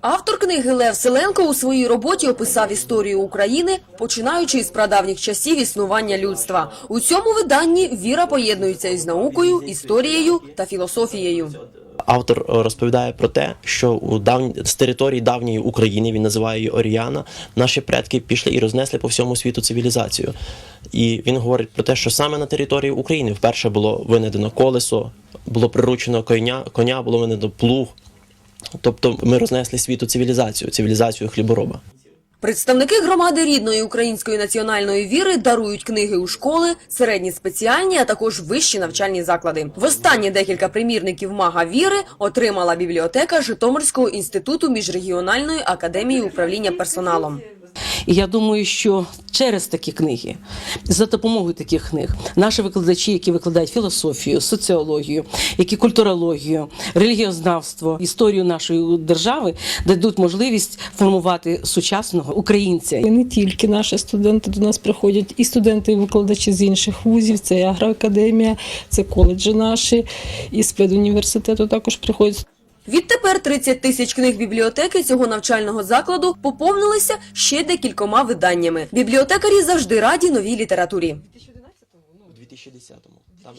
Автор книги Лев Селенко у своїй роботі описав історію України, починаючи із прадавніх часів існування людства. У цьому виданні віра поєднується із наукою, історією та філософією. Автор розповідає про те, що у давні з території давньої України він називає її Оріана. Наші предки пішли і рознесли по всьому світу цивілізацію. І він говорить про те, що саме на території України вперше було винайдено колесо, було приручено коня, коня було винайдено плуг. Тобто ми рознесли світу цивілізацію, цивілізацію хлібороба. Представники громади рідної української національної віри дарують книги у школи, середні спеціальні, а також вищі навчальні заклади. Востаннє декілька примірників мага віри отримала бібліотека Житомирського інституту міжрегіональної академії управління персоналом. І я думаю, що через такі книги, за допомогою таких книг, наші викладачі, які викладають філософію, соціологію, які культурологію, релігіознавство, історію нашої держави, дадуть можливість формувати сучасного українця. І не тільки наші студенти до нас приходять, і студенти, і викладачі з інших вузів, це і агроакадемія, це коледжі наші, і з також приходять. Відтепер 30 тисяч книг бібліотеки цього навчального закладу поповнилися ще декількома виданнями. Бібліотекарі завжди раді новій літературі. У 2010-му. Там,